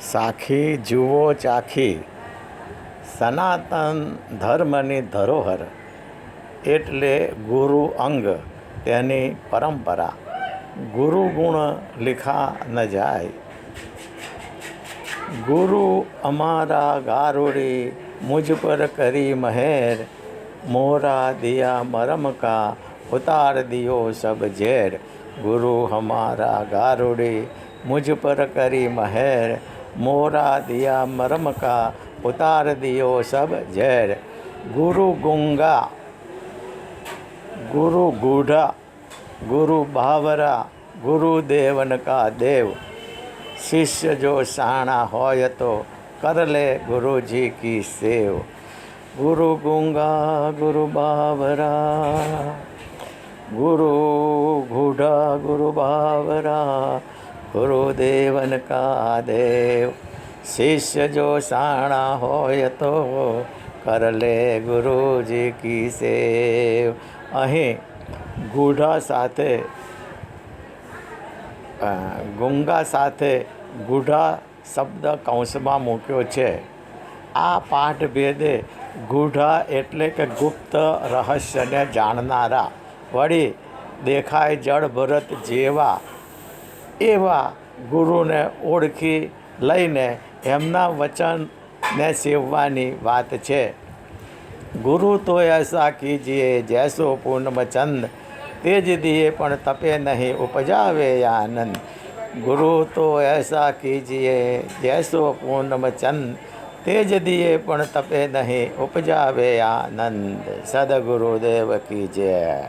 સાખી જુઓ ચાખી. સનાતન ધર્મની ધરોહર એટલે ગુરુ અંગ, તેની પરંપરા. ગુરુ ગુણ લીખા ન જાય. ગુરુ અમારા ગારુડી મુજ પર કરી મહેર. મોરા દિયા મરમ કા ઉતાર દિયો સબ ઝેર. ગુરુ હમારા ગારુડી મુજ પર કરી મહેર. મોરા દિયા મરમકા, ઉતાર દિયો સબ ઝેર. ગુરુ ગુંગા, ગુરુ ગૂઢા, ગુરુ બાવરા, ગુરુ દેવન કા દેવ. શિષ્ય જો સાણા હોય તો કરલે ગુરુજી કી સેવ. ગુરુ ગુંગા, ગુરુ બાવરા, ગુરુ ગુઢા, ગુરુ બાવરા ગુરુ દેવન કા દેવ શિષ્ય જો સાણા હોય તો કરલે ગુરુજી કી સેવ. અહીં ગુઢા સાથે ગુંગા સાથે ગુઢા શબ્દ કૌંસમાં મૂક્યો છે. આ પાઠ ભેદે ગૂઢા એટલે કે ગુપ્ત રહસ્યને જાણનારા. વળી દેખાય જળ ભરત જેવા એવા ગુરુને ઓળખી લઈને એમના વચનને સેવવાની વાત છે. ગુરુ તો એસા કીજીએ, જૈસો પૂર્ણમ ચંદ જ દિએ પણ તપે નહીં ઉપજાવે આનંદ. ગુરુ તો એસા કીજીએ, જૈસો પૂર્ણમ ચંદ જ દિએ પણ તપે નહીં ઉપજાવે આનંદ. સદગુરુદેવ કી જય.